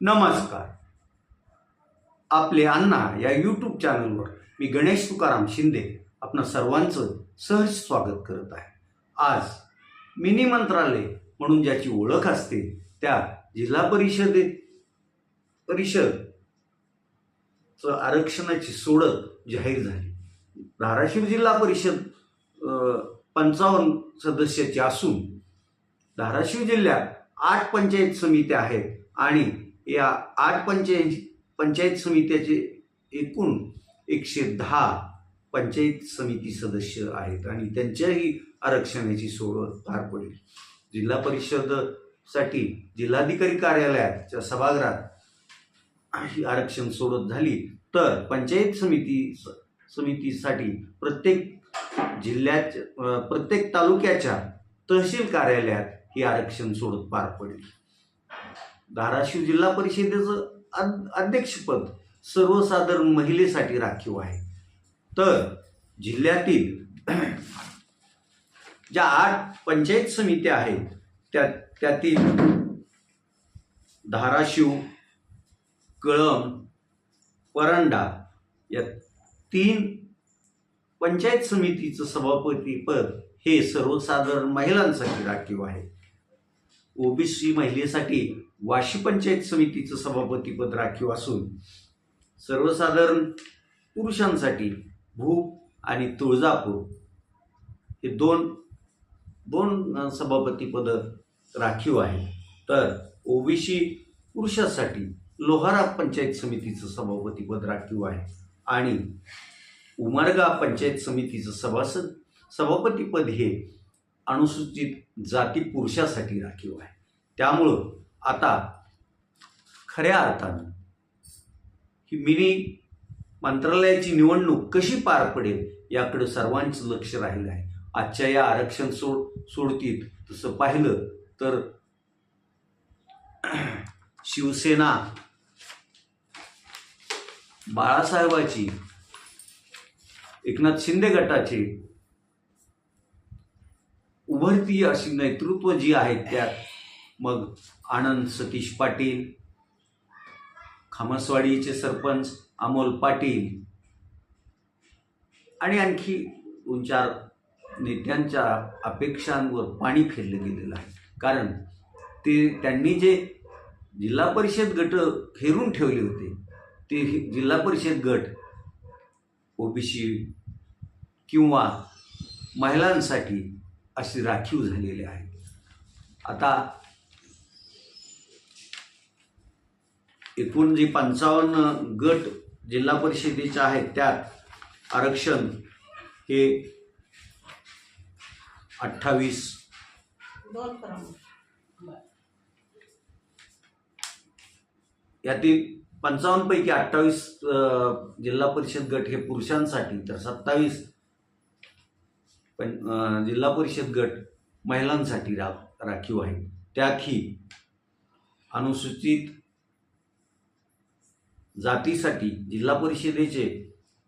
नमस्कार. आपले अण्णा या यूट्यूब चॅनलवर मी गणेश तुकाराम शिंदे आपणा सर्वांचं सहज स्वागत करत आहे. आज मिनी मंत्रालय म्हणून ज्याची ओळख असते त्या जिल्हा परिषदेत परिषद च आरक्षणाची सोडत जाहीर झाली. धाराशिव जिल्हा परिषद पंचावन्न सदस्याची असून धाराशिव जिल्ह्यात आठ पंचायत समित्या आहेत आणि या आठ पंचायत पंचायत समित्याचे एकूण एकशे दहा पंचायत समिती सदस्य आहेत आणि त्यांच्याही आरक्षणाची सोडत पार पडेल. जिल्हा परिषदसाठी जिल्हाधिकारी कार्यालयाच्या सभागृहात ही आरक्षण सोडत झाली तर पंचायत समिती समितीसाठी प्रत्येक जिल्ह्याच्या प्रत्येक तालुक्याच्या तहसील कार्यालयात ही आरक्षण सोडत पार पडेल. धाराशिव जिल्हा परिषदेचं अध्यक्षपद सर्वसाधारण महिलेसाठी राखीव आहे. तर जिल्ह्यातील ज्या आठ पंचायत समित्या आहेत त्या त्यातील धाराशिव कळम परंडा या तीन पंचायत समितीचं सभापतीपद हे सर्वसाधारण महिलांसाठी राखीव आहे. ओबीसी महिलेसाठी वाशी पंचायत समितीचं सभापतीपद राखीव असून सर्वसाधारण पुरुषांसाठी भूप आणि तुळजापूर हे दोन दोन सभापतीपदं सभापतीपद राखीव आहे. तर ओबीसी पुरुषासाठी लोहारा पंचायत समितीचं सभापतीपद राखीव आहे. आणि उमरगा पंचायत समितीचं सभासद सभापतीपद हे अनुसूचित जाती पुरुषासाठी राखीव आहे. त्यामुळं आता खऱ्या अर्थानं ही मिनी मंत्रालयाची निवडणूक कशी पार पडेल याकडे सर्वांचं लक्ष राहिलं आहे. आजच्या या आरक्षण सोड सोडतीत तसं पाहिलं तर शिवसेना बाळासाहेबाची एकनाथ शिंदे गटाचे उभरती अशी नेतृत्व जी आहेत त्यात मग आनंद सतीश पाटील खामसवाडीचे सरपंच अमोल पाटील आणि आणखी दोन चार नेत्यांच्या अपेक्षांवर पाणी फेरलं गेलेलं आहे. कारण ते त्यांनी जे जिल्हा परिषद गट हेरून ठेवले होते ते जिल्हा परिषद गट ओबीसी किंवा महिलांसाठी असे राखीव झालेले आहेत आता एकूण जे पंचावन्न गट जिल्हा परिषदेचे आहेत त्यात आरक्षण हे अठ्ठावीस. यातील पंचावन्न पैकी अठ्ठावीस जिल्हा परिषद गट हे पुरुषांसाठी तर सत्तावीस पण जिल्हा परिषद गट महिलांसाठी रा राखीव आहे. त्यातही अनुसूचित जातीसाठी जिल्हा परिषदेचे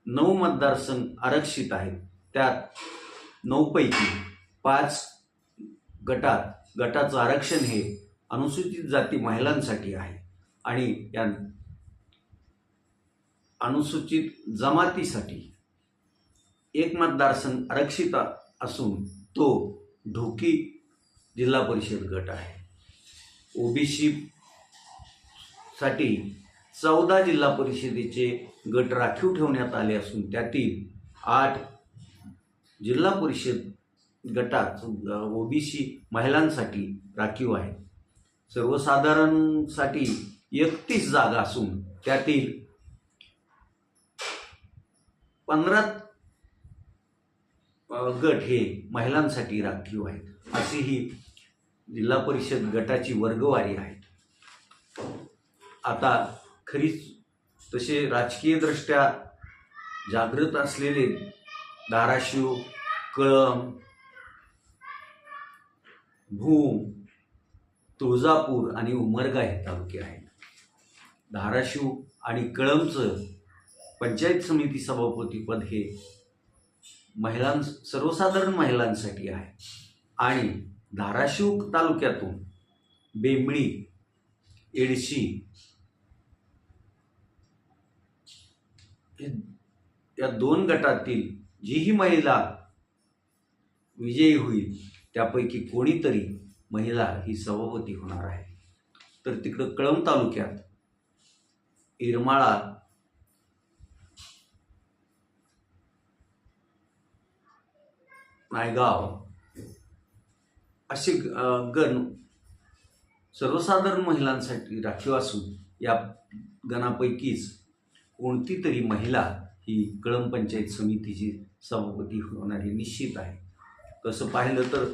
नऊ मतदारसंघ आरक्षित आहेत. त्यात नऊपैकी पाच गटात गटाचं आरक्षण हे अनुसूचित जाती महिलांसाठी आहे. आणि या अनुसूचित जमातीसाठी एक मतदारसंघ आरक्षित असून तो ढोकी जिल्हा परिषद गट आहे. ओबीसी साठी चौदा जिल्हा परिषदेचे गट राखीव ठेवण्यात आले असून त्यातील आठ जिल्हा परिषद गटात ओबीसी महिलांसाठी राखीव आहे सर्वसाधारणसाठी एकतीस जागा असून त्यातील पंधरा गट हे महिलांसाठी राखीव आहेत. अशी ही जिल्हा परिषद गटाची वर्गवारी आहे आता खरीच तसे राजकीयदृष्ट्या जागृत असलेले धाराशिव कळम भूम तुळजापूर आणि उमरगा हे तालुके आहेत. धाराशिव आणि कळमचं पंचायत समिती सभापतीपद हे महिला सर्वसाधारण महिलांसाठी आहे. आणि धाराशिव तालुक्यातून बेंबळी एडशी या दोन गटातील जीही महिला विजयी होईल त्यापैकी कोणीतरी महिला ही सभापती होणार आहे. तर तिकडं कळंब तालुक्यात इरमाळा नायगाव असे गण सर्वसाधारण महिलांसाठी राखीव असून या गणापैकीच कोणती तरी महिला ही कळम पंचायत समितीची सभापती होणार हे निश्चित आहे. तसं पाहिलं तर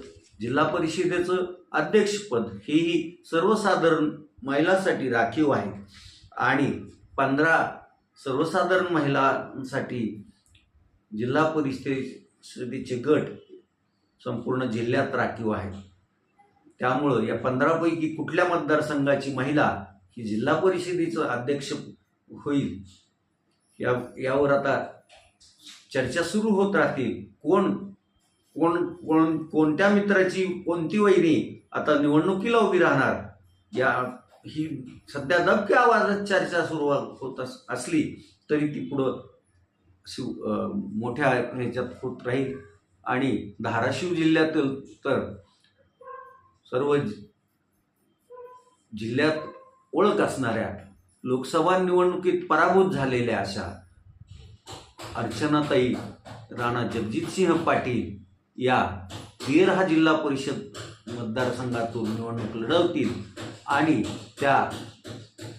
जिल्हा परिषदेचं अध्यक्षपद हेही सर्वसाधारण महिलांसाठी राखीव आहे आणि पंधरा सर्वसाधारण महिलांसाठी जिल्हा परिषदेचे गट संपूर्ण जिल्ह्यात राखीव आहेत त्यामुळं या पंधरापैकी कुठल्या मतदारसंघाची महिला ही जिल्हा परिषदेचं अध्यक्ष होईल या यावर आता चर्चा सुरू होत राहतील. कोण कोण कोण कोणत्या मित्राची कोणती वहिनी आता निवडणुकीला उभी राहणार? या ही सध्या दबक्या आवाजात चर्चा सुरू होत असली तरी ती पुढं शिव मोठ्या ह्याच्यात होत राहील. आणि धाराशिव जिल्ह्यातील तर सर्व जिल्ह्यात ओळख असणाऱ्या लोकसभा निवडणुकीत पराभूत झालेल्या अशा अर्चनाताई राणा जगजितसिंह पाटील या तेर हा जिल्हा परिषद मतदारसंघातून निवडणूक लढवतील आणि त्या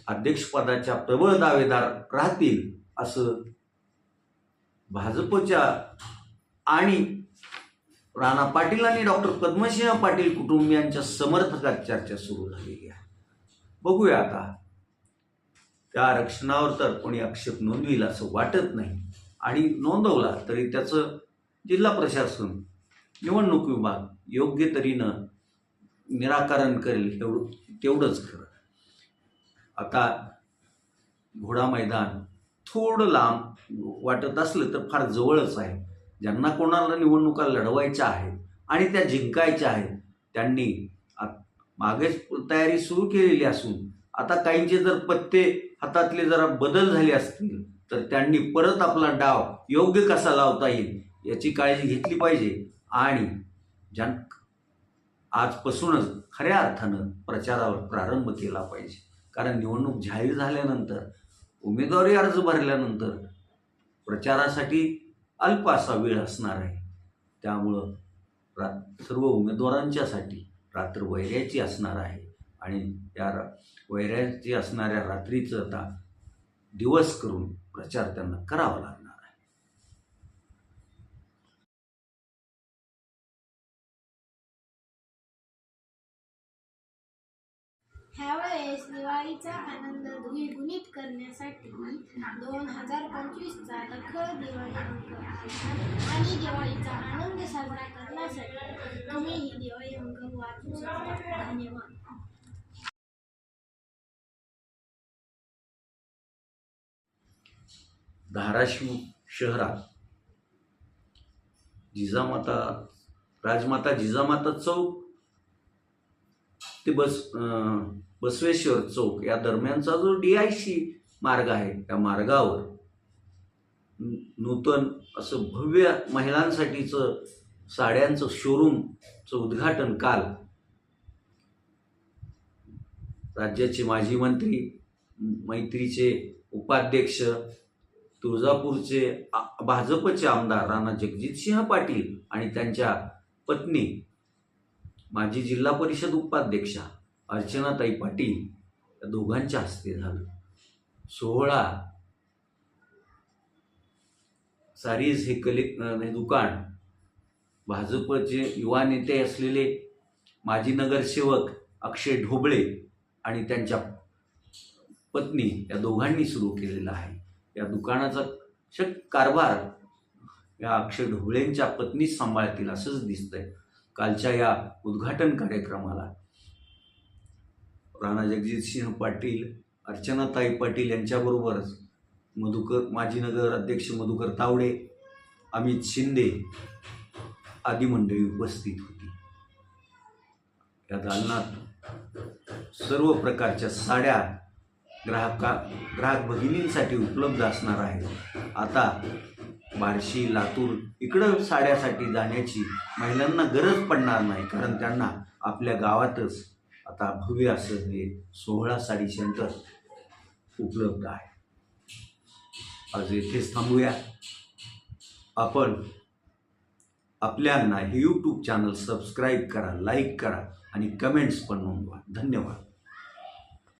अध्यक्षपदाच्या प्रबळ दावेदार राहतील असं भाजपच्या आणि राणा पाटील आणि डॉक्टर पद्मसिंह पाटील कुटुंबियांच्या समर्थकात चर्चा सुरू झालेली आहे. बघूया आता. त्या आरक्षणावर तर कोणी आक्षेप नोंदविल असं वाटत नाही. आणि नोंदवला तरी त्याचं जिल्हा प्रशासन निवडणूक विभाग योग्य तऱ्हेनं निराकरण करेल एवढं तेवढंच खरं. आता घोडा मैदान थोडं लांब वाटत असलं तर फार जवळच आहे. ज्यांना कोणाला निवडणुका लढवायच्या आहेत आणि त्या जिंकायच्या आहेत त्यांनी आ- मागेच तयारी सुरू केलेली असून आता काहींचे जर पत्ते हातातले जरा बदल झाले असतील तर त्यांनी परत आपला डाव योग्य कसा लावता येईल याची काळजी घेतली पाहिजे. आणि ज्यां आजपासूनच खऱ्या अर्थानं प्रचारावर प्रारंभ केला पाहिजे. कारण निवडणूक जाहीर झाल्यानंतर उमेदवारी अर्ज भरल्यानंतर प्रचारासाठी अल्प असा वेळ असणार आहे. त्यामुळं रा सर्व उमेदवारांच्यासाठी रात्र वैऱ्याची असणार आहे. आणि या रा- वैऱ्याची असणाऱ्या रात्रीचं आता दिवस करून प्रचार त्यांना करावा लागणार. ह्यावेळेस दिवाळीचा आनंद द्विगुणित करण्यासाठी दोन हजार पंचवीसचा दखल दिवाळी अंक आणि दिवाळीचा आनंद साजरा करण्यासाठी तुम्ही ही दिवाळी अंक वाचू शकता. धन्यवाद. धाराशिव शहरात जिजामाता राजमाता जिजामाता चौक ते बस अं, बसवेश्वर चौक या दरम्यानचा जो डी आय सी मार्ग आहे त्या मार्गावर नूतन असं भव्य महिलांसाठीचं साड्यांचं शोरूमचं उद्घाटन काल राज्याचे माजी मंत्री मैत्रीचे उपाध्यक्ष तुळजापूरचे भाजपचे आमदार राणा जगजितसिंह पाटील आणि त्यांच्या पत्नी माजी जिल्हा परिषद उपाध्यक्षा अर्चनाताई पाटील या दोघांच्या हस्ते झालं. सोहळा. सारीज हे कले हे दुकान. भाजपचे युवा नेते असलेले माजी नगरसेवक अक्षय ढोबळे आणि त्यांच्या पत्नी या दोघांनी सुरू केलेला आहे. या दुकानाचा शक कारभार या अक्षय ढोबळेंच्या पत्नीच सांभाळतील असंच दिसतंय. कालच्या या उद्घाटन कार्यक्रमाला राणा जगजितसिंह पाटील अर्चनाताई पाटील यांच्याबरोबरच मधुकर माजी नगर अध्यक्ष मधुकर तावडे अमित शिंदे आदी मंडळी उपस्थित होती. या दालनात सर्व प्रकारच्या साड्या ग्राहका ग्राहक भगिनींसाठी उपलब्ध असणार आहे आता बार्शी लातूर इकडं साड्यासाठी जाण्याची महिलांना गरज पडणार नाही कारण त्यांना आपल्या गावातच आता भव्य असं हे सोहळा साडी सेंटर उपलब्ध आहे. आज येथेच थांबूया. आपण आपल्यांना हे यूट्यूब चॅनल सबस्क्राईब करा लाईक करा आणि कमेंट्स पण नोंदवा. धन्यवाद.